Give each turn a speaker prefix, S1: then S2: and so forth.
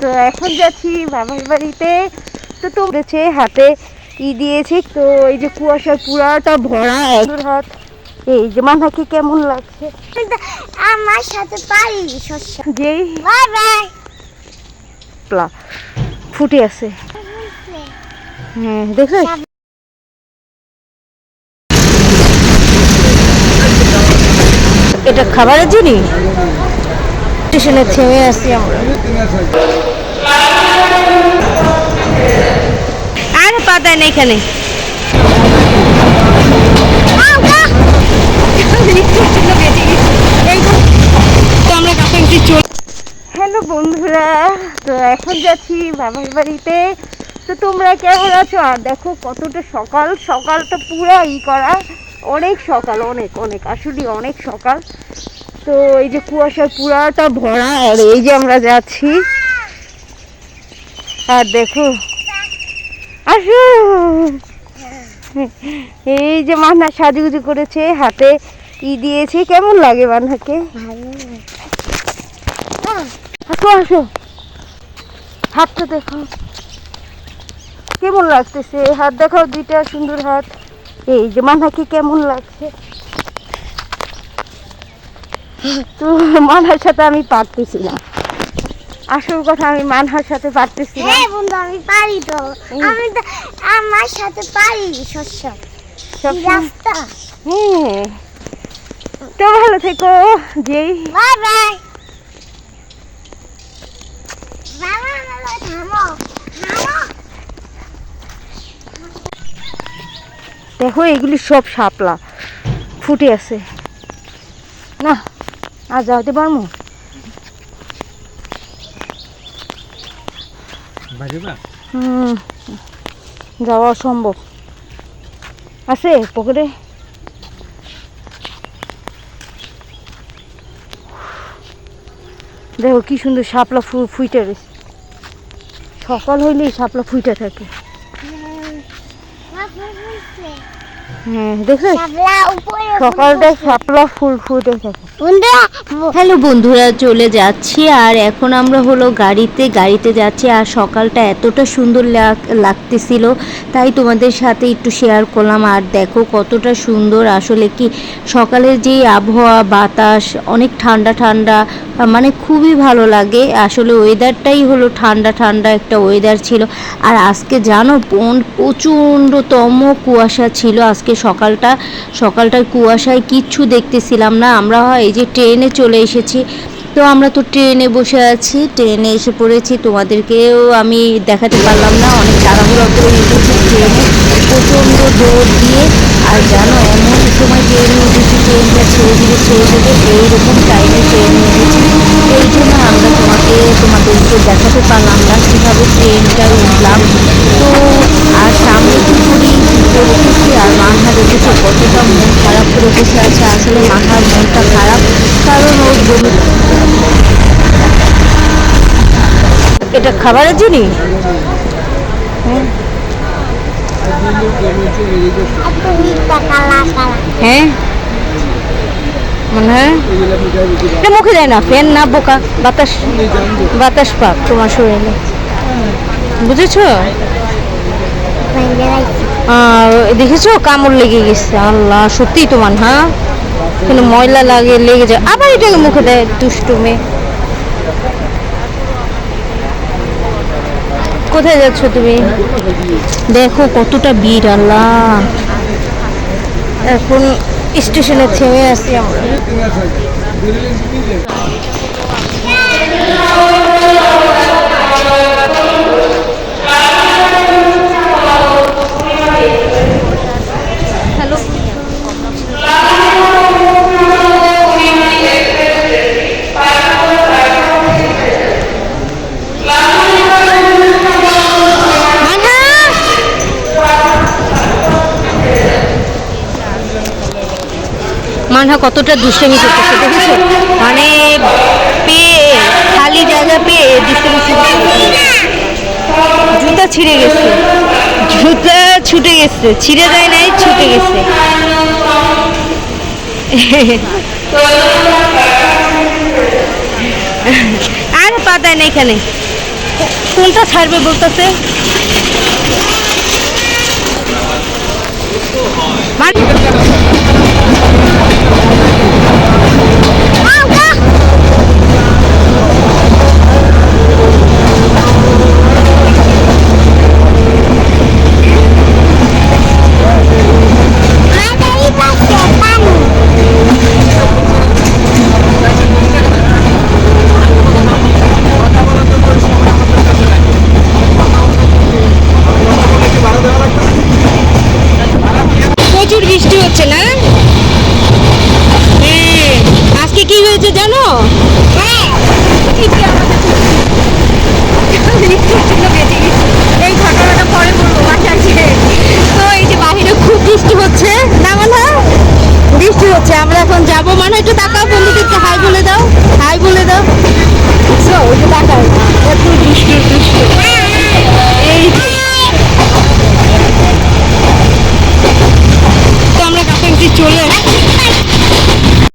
S1: তো এখন যাচ্ছি বাবার বাড়িতে। তো তো তুলেছে হাতে ই দিয়েছি। তো এই যে কুয়াশা পুরাটা ভরা একদম হাত। এই যে মাথাকে কেমন লাগছে?
S2: আমার সাথে পারি শস্য।
S1: যেই
S2: বাই বাই
S1: প্লা ফুটে আছে। হ্যাঁ দেখছ এটা খাবারের জিনিস? স্টেশনে থেমে আছি আমরা। আর পাতা নেই এখানে। হ্যালো বন্ধুরা, তো এখন যাচ্ছি বাবার বাড়িতে। তো তোমরা কেমন আছো? আর দেখো কতটা সকাল। সকালটা পুরো ই করা। অনেক সকাল, অনেক অনেক। আসলে অনেক সকাল। তো এই যে কুয়াশার পুরাটা ভরা। আর এই যে আমরা যাচ্ছি। আর দেখো আসো এই যে মান্না সাজুগুজু করেছে, হাতে ই দিয়েছে, কেমন লাগে মান্নাকে? আসো আসো। হাতটা দেখো। কেমন লাগতেছে? হাত দেখাও দুইটা সুন্দর হাত। এই যে মানাকে কেমন লাগছে? তো মানহার সাথে আমি পারতেছি না। আসল কথা আমি মানহার সাথে পারতেছি
S2: হ্যাঁ বন্ধু আমি পারি তো। আমি তো আমার সাথে পারি শস্য রাস্তা।
S1: হ্যাঁ তো ভালো থেকো যেই
S2: বাই বাই।
S1: দেখো এগুলি সব শাপলা। ফুটে আছে। না আর যাওয়াতে পারব? হুম যাওয়া সম্ভব। আছে পকেটে। দেখো কি সুন্দর শাপলা ফু ফুইটে রয়েছে সকাল হইলেই শাপলা ফুইটে থাকে। হ্যাঁ দেখছ
S2: শাপলা উপরে
S1: সকালটায় শাপলা ফুল ফুটে থাকে
S2: বন্ধু
S3: হ্যালো বন্ধুরা চলে যাচ্ছি আর এখন আমরা হলো গাড়িতে গাড়িতে যাচ্ছি আর সকালটা এতটা সুন্দর লাগ- লাগতেছিল তাই তোমাদের সাথে একটু শেয়ার করলাম আর দেখো কতটা সুন্দর আসলে কি সকালের যে আবহাওয়া বাতাস অনেক ঠান্ডা ঠান্ডা মানে খুবই ভালো লাগে আসলে ওয়েদারটাই হলো ঠান্ডা ঠান্ডা একটা ওয়েদার ছিল আর আজকে জানো প্রচণ্ডতম কুয়াশা ছিল আজকে সকালটা, সকালটার কুয়াশায় কিচ্ছু দেখতেছিলাম না। আমরা হয় এই যে ট্রেনে চলে এসেছি। তো আমরা তো ট্রেনে বসে আছি। ট্রেনে এসে পড়েছি। তোমাদেরকেও আমি দেখাতে পারলাম না। অনেক তাড়াহুড়া করে উঠেছি ট্রেনে। প্রচণ্ড দৌড় দিয়ে। আর জানো, এমন সময় ট্রেনে উঠেছি, ট্রেনটা ছেড়ে দিবে ছেড়ে দেবে। এইরকম টাইমে ট্রেনে উঠেছি। এই জন্য আমরা তোমাকে, তোমাদেরকে দেখাতে পারলাম না কীভাবে ট্রেনটা উঠলাম। তো, আর সামনে তো পুরী উঠে উঠেছি আর মাথা দেখেছ, কতটা মন খারাপ করে বসে আছে, আসলে মাথার মনটা খারাপ, কারণ ওর বমি
S1: এটা খাবারের
S2: কালা
S1: হ্যাঁ। মনে হয়? মুখে যায় না না বোকা, বাতাস বাতাস বুঝেছ? দেখেছ? কামড় লেগে গেছে। আল্লাহ সত্যি তোমার হ্যাঁ? কিন্তু ময়লা লাগে, লেগে যায়। আবার এটাকে মুখে দেয়, দুষ্টু কোথায় যাচ্ছ তুমি? দেখো কতটা ভিড়, আল্লাহ। এখন স্টেশনে থেমে আছি আমরা। মানহা কতটা দুষ্টামি করতেছে দেখেছ? মানে পেয়ে, খালি জায়গা পেয়ে দুষ্টামি। জুতা ছিঁড়ে গেছে। জুতা ছুটে গেছে। ছিঁড়ে যায় নাই, ছুটে গেছে। আর পাতায় না এখানে। কোনটা ছাড়বে বলতেছে?
S4: আমাদের
S1: বৃষ্টি হচ্ছে না?